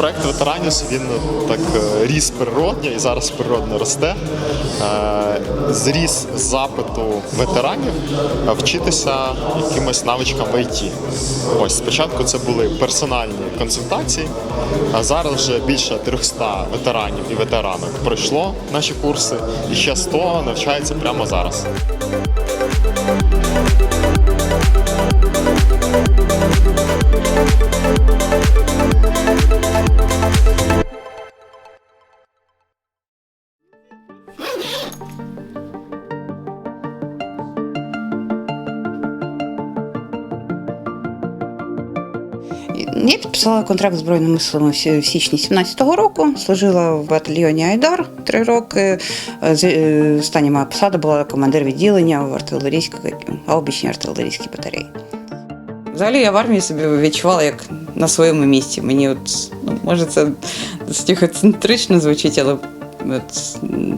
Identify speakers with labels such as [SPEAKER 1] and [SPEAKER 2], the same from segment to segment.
[SPEAKER 1] проект ветеранів він так е, ріс природньо і зараз природно росте. Е, Зріс запиту ветеранів е, вчитися якимось навичкам в ІТ. Ось спочатку це були персональні консультації, а зараз вже більше 300 ветеранів і ветеранок пройшло наші курси, і ще 100 навчаються прямо зараз.
[SPEAKER 2] Я підписала контракт з Збройними силами в січні 17-го року. Служила в батальйоні Айдар три роки. Е, е, Остання моя посада була командир відділення в артилерійській обічній артилерійській батареї. Взагалі я в армії собі відчувала як на своєму місці. Мені от ну, може це стихоцентрично звучить, але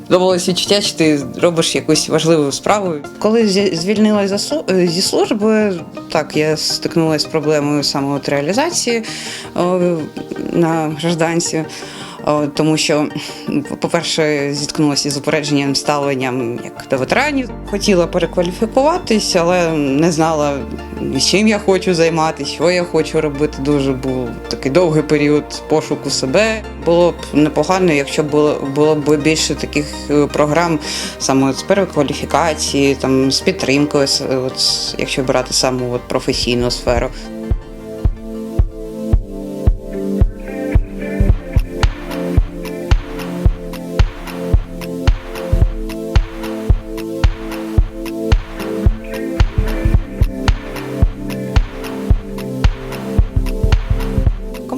[SPEAKER 2] довелося відчуття, ти робиш якусь важливу справу. Коли звільнилася е, зі служби, так я стикнулася з проблемою саме от реалізації о, на гражданці. О, Тому що, по-перше, зіткнулася з упередженням ставленням як до ветеранів. Хотіла перекваліфікуватись, але не знала, чим я хочу займатися, що я хочу робити. Дуже був такий довгий період пошуку себе. Було б непогано, якщо було було б більше таких е, програм саме з перекваліфікації, там з підтримкою, от, якщо брати саму от професійну сферу.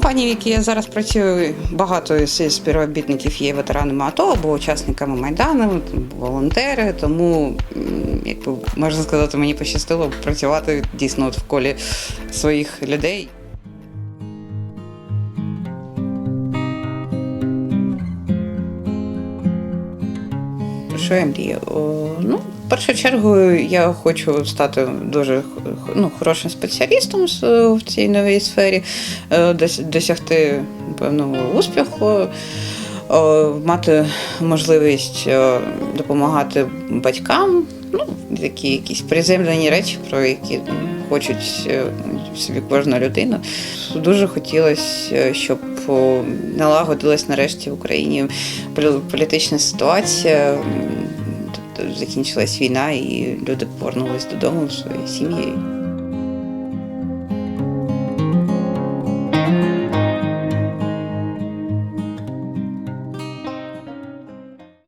[SPEAKER 2] Компанії, в якій я зараз працюю, багато із співробітників є ветеранами АТО або учасниками Майдану, волонтери. Тому, якби можна сказати, мені пощастило працювати дійсно от в колі своїх людей. Що я мрію? Ну, першу чергу я хочу стати дуже ну, хорошим спеціалістом в цій новій сфері, е, досягти певного успіху, е, мати можливість е, допомагати батькам. Ну, такі якісь приземлені речі, про які хочуть е, собі кожна людина. Дуже хотілося, щоб налагодилась нарешті в Україні полі- політична ситуація. Закінчилась війна і люди повернулись додому своєю сім'єю.